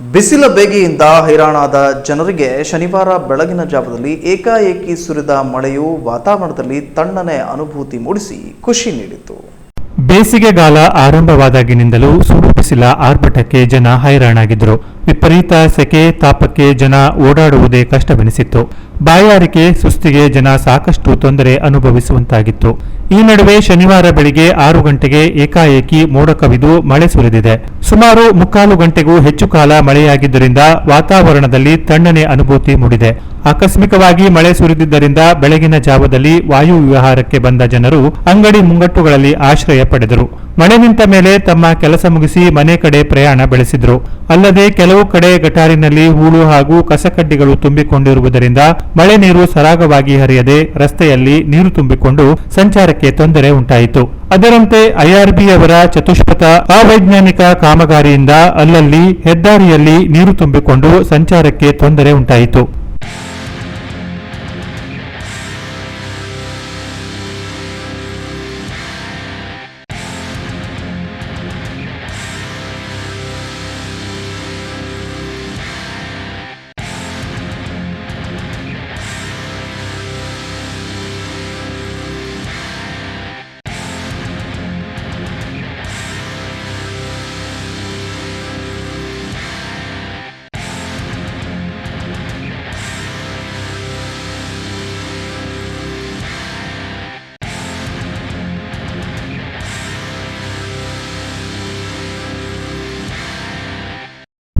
ಬಿಸಿಲ ಬೇಗೆಯಿಂದ ಹೈರಾಣಾದ ಜನರಿಗೆ ಶನಿವಾರ ಬೆಳಗಿನ ಜಾವದಲ್ಲಿ ಏಕಾಏಕಿ ಸುರಿದ ಮಳೆಯು ವಾತಾವರಣದಲ್ಲಿ ತಣ್ಣನೆ ಅನುಭೂತಿ ಮೂಡಿಸಿ ಖುಷಿ ನೀಡಿತು. ಬೇಸಿಗೆಗಾಲ ಆರಂಭವಾದಾಗಿನಿಂದಲೂ ಸುಡು ಬಿಸಿಲ ಆರ್ಭಟಕ್ಕೆ ಜನ ಹೈರಾಣಾಗಿದ್ರು ವಿಪರೀತ ಸೆಕೆ ತಾಪಕ್ಕೆ ಜನ ಓಡಾಡುವುದೇ ಕಷ್ಟವೆನಿಸಿತ್ತು. ಬಾಯಾರಿಕೆ ಸುಸ್ತಿಗೆ ಜನ ಸಾಕಷ್ಟು ತೊಂದರೆ ಅನುಭವಿಸುವಂತಾಗಿತ್ತು. ಈ ನಡುವೆ ಶನಿವಾರ ಬೆಳಿಗ್ಗೆ ಆರು ಗಂಟೆಗೆ ಏಕಾಏಕಿ ಮೋಡ ಕವಿದು ಮಳೆ ಸುರಿದಿದೆ. ಸುಮಾರು ಮುಕ್ಕಾಲು ಗಂಟೆಗೂ ಹೆಚ್ಚು ಕಾಲ ಮಳೆಯಾಗಿದ್ದರಿಂದ ವಾತಾವರಣದಲ್ಲಿ ತಣ್ಣನೆ ಅನುಭೂತಿ ಮೂಡಿದೆ. ಆಕಸ್ಮಿಕವಾಗಿ ಮಳೆ ಸುರಿದಿದ್ದರಿಂದ ಬೆಳಗಿನ ಜಾವದಲ್ಲಿ ವಾಯು ವಿಹಾರಕ್ಕೆ ಬಂದ ಜನರು ಅಂಗಡಿ ಮುಂಗಟ್ಟುಗಳಲ್ಲಿ ಆಶ್ರಯ ಪಡೆದರು. ಮಳೆ ನಿಂತ ಮೇಲೆ ತಮ್ಮ ಕೆಲಸ ಮುಗಿಸಿ ಮನೆ ಕಡೆ ಪ್ರಯಾಣ ಬೆಳೆಸಿದ್ರು. ಅಲ್ಲದೆ ಕೆಲವು ಕಡೆ ಗಟಾರಿನಲ್ಲಿ ಹೂಳು ಹಾಗೂ ಕಸಕಡ್ಡಿಗಳು ತುಂಬಿಕೊಂಡಿರುವುದರಿಂದ ಮಳೆ ನೀರು ಸರಾಗವಾಗಿ ಹರಿಯದೆ ರಸ್ತೆಯಲ್ಲಿ ನೀರು ತುಂಬಿಕೊಂಡು ಸಂಚಾರಕ್ಕೆ ತೊಂದರೆ ಉಂಟಾಯಿತು. ಅದರಂತೆ ಐಆರ್ಬಿ ಅವರ ಚತುಷ್ಪಥ ಅವೈಜ್ಞಾನಿಕ ಕಾಮಗಾರಿಯಿಂದ ಅಲ್ಲಲ್ಲಿ ಹೆದ್ದಾರಿಯಲ್ಲಿ ನೀರು ತುಂಬಿಕೊಂಡು ಸಂಚಾರಕ್ಕೆ ತೊಂದರೆ ಉಂಟಾಯಿತು.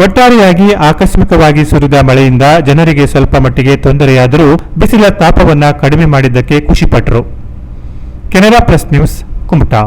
ಒಟ್ಟಾರೆಯಾಗಿ ಆಕಸ್ಮಿಕವಾಗಿ ಸುರಿದ ಮಳೆಯಿಂದ ಜನರಿಗೆ ಸ್ವಲ್ಪ ಮಟ್ಟಿಗೆ ತೊಂದರೆಯಾದರೂ ಬಿಸಿಲ ತಾಪವನ್ನ ಕಡಿಮೆ ಮಾಡಿದ್ದಕ್ಕೆ ಖುಷಿಪಟ್ಟರು ಕೆನರಾ ಪ್ರೆಸ್ ನ್ಯೂಸ್, ಕುಮಟಾ.